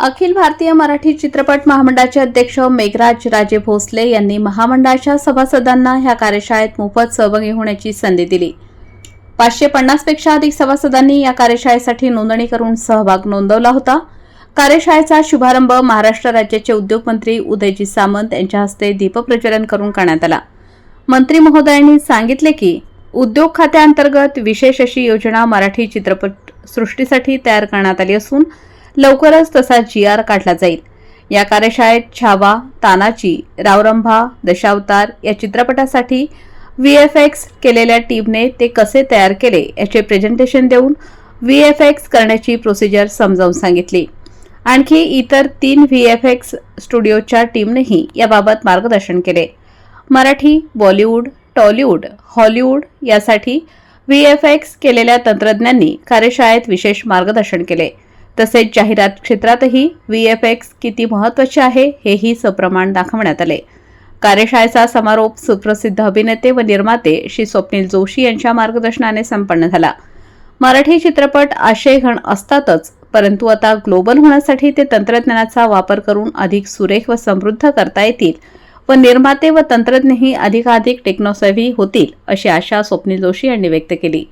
अखिल भारतीय मराठी चित्रपट महामंडळाचे अध्यक्ष मेघराज राजे भोसले यांनी महामंडळाच्या सभासदांना ह्या कार्यशाळेत मोफत सहभागी होण्याची संधी दिली. पाचशे पन्नासपेक्षा अधिक सभासदांनी या कार्यशाळेसाठी नोंदणी करून सहभाग नोंदवला होता. कार्यशाळेचा शुभारंभ महाराष्ट्र राज्याचे उद्योगमंत्री उदयजी सामंत यांच्या हस्ते दीपप्रज्वलन करून करण्यात आला. मंत्री महोदयांनी सांगितले की उद्योग खात्याअंतर्गत विशेष अशी योजना मराठी चित्रपट सृष्टीसाठी तयार करण्यात आली असून लवकरच तसा जी आर काढला जाईल. या कार्यशाळेत छावा तानाची रावरंभा दशावतार या चित्रपटासाठी व्ही एफ एक्स केलेल्या टीमने ते कसे तयार केले याचे प्रेझेंटेशन देऊन व्ही एफ एक्स करण्याची प्रोसिजर समजावून सांगितली. आणखी इतर तीन व्ही एफ एक्स स्टुडिओच्या टीमनेही याबाबत मार्गदर्शन केले. मराठी बॉलिवूड टॉलिवूड हॉलिवूड यासाठी व्ही एफ एक्स केलेल्या तंत्रज्ञांनी कार्यशाळेत विशेष मार्गदर्शन केले. तसेच जाहिरात क्षेत्रातही व्ही एफ एक्स किती महत्त्वाचे आहे हेही सप्रमाण दाखवण्यात आले. कार्यशाळेचा समारोप सुप्रसिद्ध अभिनेते व निर्माते श्री स्वप्नील जोशी यांच्या मार्गदर्शनाने संपन्न झाला. मराठी चित्रपट आशयघन असतातच परंतु आता ग्लोबल होण्यासाठी ते तंत्रज्ञानाचा वापर करून अधिक सुरेख व समृद्ध करता येतील व निर्माते व तंत्रज्ञही अधिकाधिक टेक्नोसेव्ही होतील अशी आशा स्वप्नील जोशी यांनी व्यक्त केली.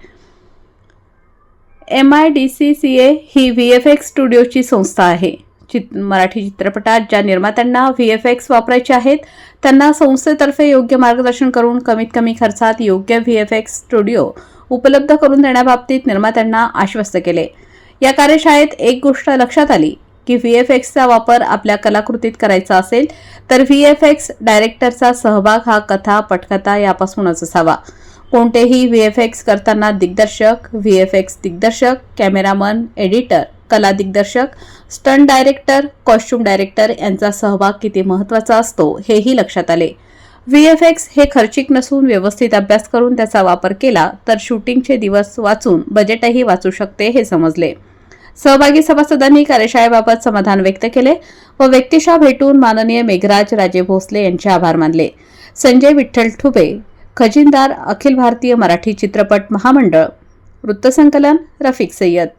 M I D C C A he V F X स्टुडिओची संस्था आहे. चित मराठी चित्रपटात ज्या निर्मात्यांना व्ही एफ एक्स वापरायचे आहेत त्यांना संस्थेतर्फे योग्य मार्गदर्शन करून कमीत कमी खर्चात योग्य व्ही एफ एक्स स्टुडिओ उपलब्ध करून देण्याबाबतीत निर्मात्यांना आश्वस्त केले. या कार्यशाळेत एक गोष्ट लक्षात आली की व्ही एफ एक्सचा वापर आपल्या कलाकृतीत करायचा असेल तर व्ही एफ एक्स डायरेक्टरचा सहभाग हा कथा पटकथा यापासूनच असावा. कोणतेही व्ही एफ एक्स करताना दिग्दर्शक व्ही एफ एक्स दिग्दर्शक कॅमेरामन एडिटर कला दिग्दर्शक स्टंट डायरेक्टर कॉस्ट्युम डायरेक्टर यांचा सहभाग किती महत्त्वाचा असतो हेही लक्षात आले. व्ही एफ एक्स हे खर्चिक नसून व्यवस्थित अभ्यास करून त्याचा वापर केला तर शूटिंगचे दिवस वाचून बजेटही वाचू शकते हे समजले. सहभागी सभासदांनी कार्यशाळेबाबत समाधान व्यक्त केले व व्यक्तिशः भेटून माननीय मेघराज राजे भोसले यांचे आभार मानले. संजय विठ्ठल ठुबे खजिनदार अखिल भारतीय मराठी चित्रपट महामंडळ. वृत्तसंकलन रफिक सय्यद.